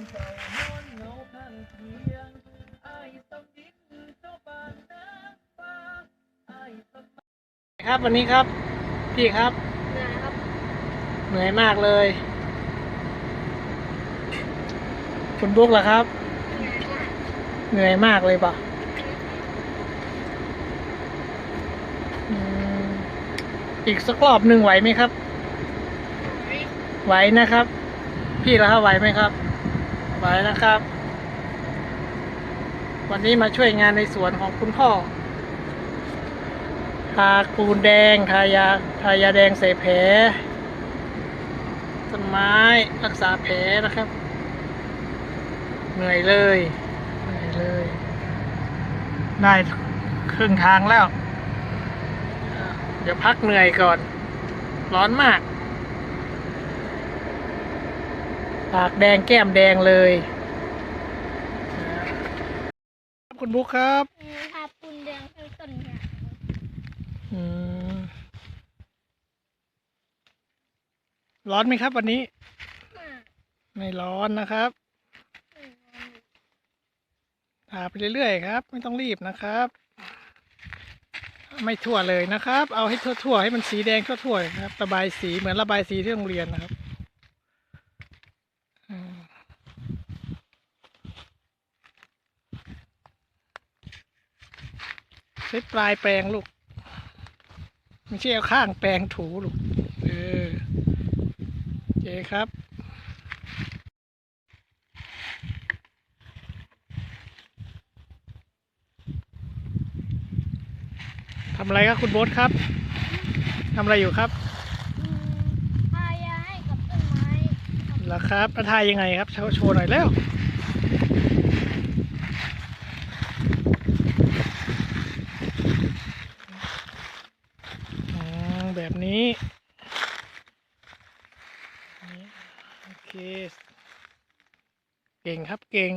ครับวันนี้ครับ พี่ครับนะครับ เหนื่อยมากเลย คุณบุ๊กล่ะครับ เหนื่อยมากเลยปะอืมอีกสักรอบหนึ่งไหวไหมครับ ไหวนะครับ พี่ล่ะครับไหวไหมครับ ไหวนะครับ วันนี้มาช่วยงานในสวนของคุณพ่อ ทาปูนแดง ทายา ทายาแดงใส่แผล ต้นไม้รักษาแผลนะครับ เหนื่อยเลย เหนื่อยเลย ได้ครึ่งทางแล้ว เดี๋ยวพักเหนื่อยก่อน ร้อนมาก ปากแดงแก้มแดงเลยครับคุณบุ๊คครับทาปูนแดงให้ต้นเนี่ยอืมร้อนไหมครับวันนี้มาไม่ร้อนนะครับทาไปเรื่อยๆครับ ไม่ต้องรีบนะครับ ไม่ทั่วเลยนะครับ เอาให้ทั่วๆให้มันสีแดงทั่วๆนะครับ ระบายสีเหมือนระบายสีที่โรงเรียนนะครับ ใช้ปลายแปรงลูก ไม่ใช่เอาข้างแปรงถูลูก เออโอเคครับทำอะไรครับคุณโบ๊ทครับทำอะไรอยู่ครับอืมทายาให้กับต้นไม้ครับเหรอครับแล้วทายยังไงครับโชว์โชว์หน่อยแล้วอืมแบบนี้ นี่โอเค เก่งครับเก่ง